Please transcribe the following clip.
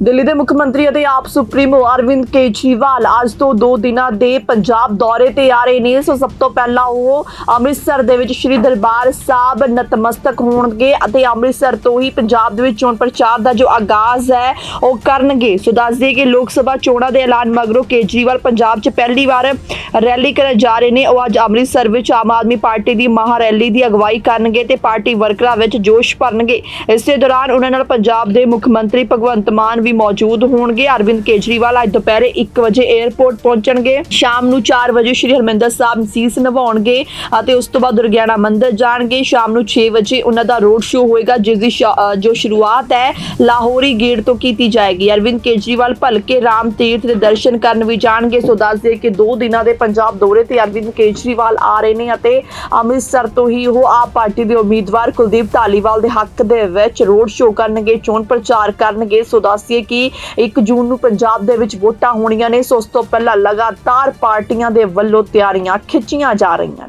ਦਿੱਲੀ ਦੇ ਮੁੱਖ ਮੰਤਰੀ ਅਤੇ ਆਪ ਸੁਪਰੀਮੋ ਅਰਵਿੰਦ ਕੇਜਰੀਵਾਲ ਅੱਜ ਤੋਂ 2 ਦਿਨਾਂ ਦੇ ਪੰਜਾਬ ਦੌਰੇ ਤੇ ਆ ਰਹੇ ਨੇ। ਸੋ ਸਭ ਤੋਂ ਪਹਿਲਾਂ ਉਹ ਅੰਮ੍ਰਿਤਸਰ ਦੇ ਵਿੱਚ ਸ੍ਰੀ ਦਰਬਾਰ ਸਾਹਿਬ ਨਤਮਸਤਕ ਹੋਣਗੇ ਅਤੇ ਅੰਮ੍ਰਿਤਸਰ ਤੋਂ ਹੀ ਪੰਜਾਬ ਦੇ ਵਿੱਚ ਚੋਣ ਪ੍ਰਚਾਰ ਦਾ ਜੋ ਆਗਾਜ਼ ਹੈ, ਉਹ ਕਰਨਗੇ। ਸੋ ਦੱਸ ਦਈਏ ਕਿ ਲੋਕ ਸਭਾ ਚੋਣਾਂ ਦੇ ਐਲਾਨ ਮਗਰੋਂ ਕੇਜਰੀਵਾਲ ਪੰਜਾਬ 'ਚ ਪਹਿਲੀ ਵਾਰ ਰੈਲੀ ਕਰਨ ਜਾ ਰਹੇ ਨੇ। ਉਹ ਅੱਜ ਅੰਮ੍ਰਿਤਸਰ ਵਿੱਚ ਆਮ ਆਦਮੀ ਪਾਰਟੀ ਦੀ ਮਹਾ ਰੈਲੀ ਦੀ ਅਗਵਾਈ ਕਰਨਗੇ ਤੇ ਪਾਰਟੀ ਵਰਕਰਾਂ ਵਿੱਚ ਜੋਸ਼ ਭਰਨਗੇ। ਇਸੇ ਦੌਰਾਨ ਉਹਨਾਂ ਨਾਲ ਪੰਜਾਬ ਦੇ ਮੁੱਖ ਮੰਤਰੀ ਭਗਵੰਤ ਮਾਨ ਵੀ ਮੌਜੂਦ ਹੋਣਗੇ। ਅਰਵਿੰਦ ਕੇਜਰੀਵਾਲ ਅੱਜ ਦੁਪਹਿਰੇ 1 ਵਜੇ 에ਅਰਪੋਰਟ ਪਹੁੰਚਣਗੇ। ਸ਼ਾਮ ਨੂੰ 4 ਵਜੇ ਸ਼੍ਰੀ ਹਰਮਿੰਦਰ ਸਾਹਿਬ ਸੀਸ ਨਵਾਉਣਗੇ ਅਤੇ ਉਸ ਤੋਂ ਬਾਅਦ ਦੁਰਗਿਆਣਾ ਮੰਦਿਰ ਜਾਣਗੇ। ਸ਼ਾਮ ਨੂੰ 6 ਵਜੇ ਉਹਨਾਂ ਦਾ ਰੋਡ ਸ਼ੋਅ ਹੋਏਗਾ, ਜਿਸ ਦੀ ਜੋ ਸ਼ੁਰੂਆਤ ਹੈ, ਲਾਹੌਰੀ ਗੇਟ ਤੋਂ ਕੀਤੀ ਜਾਏਗੀ। ਅਰਵਿੰਦ ਕੇਜਰੀਵਾਲ ਭਲਕੇ ਰਾਮ ਤੀਰਥ ਦੇ ਦਰਸ਼ਨ ਕਰਨ ਵੀ ਜਾਣਗੇ। ਸੋ ਦੱਸ ਦੇ ਕਿ 2 ਦਿਨਾਂ ਦੇ ਪੰਜਾਬ ਦੌਰੇ ਤੇ ਅਰਵਿੰਦ ਕੇਜਰੀਵਾਲ ਆ ਰਹੇ ਨੇ ਅਤੇ ਅੰਮ੍ਰਿਤਸਰ ਤੋਂ ਹੀ ਉਹ ਆਪ ਪਾਰਟੀ ਦੇ ਉਮੀਦਵਾਰ ਕੁਲਦੀਪ ਧਾਲੀਵਾਲ ਦੇ ਹੱਕ ਦੇ ਵਿੱਚ ਰੋਡ ਸ਼ੋਅ ਕਰਨਗੇ, ਚੋਣ ਪ੍ਰਚਾਰ ਕਰਨਗੇ। ਸੋ ਦੱਸ ਦੱਸੀਏ ਕਿ 1 ਜੂਨ ਨੂੰ ਪੰਜਾਬ ਦੇ ਵਿੱਚ ਵੋਟਾਂ ਹੋਣੀਆਂ ਨੇ, ਸੋ ਉਸ ਤੋਂ ਪਹਿਲਾਂ ਲਗਾਤਾਰ ਪਾਰਟੀਆਂ ਦੇ ਵੱਲੋਂ ਤਿਆਰੀਆਂ ਖਿੱਚੀਆਂ ਜਾ ਰਹੀਆਂ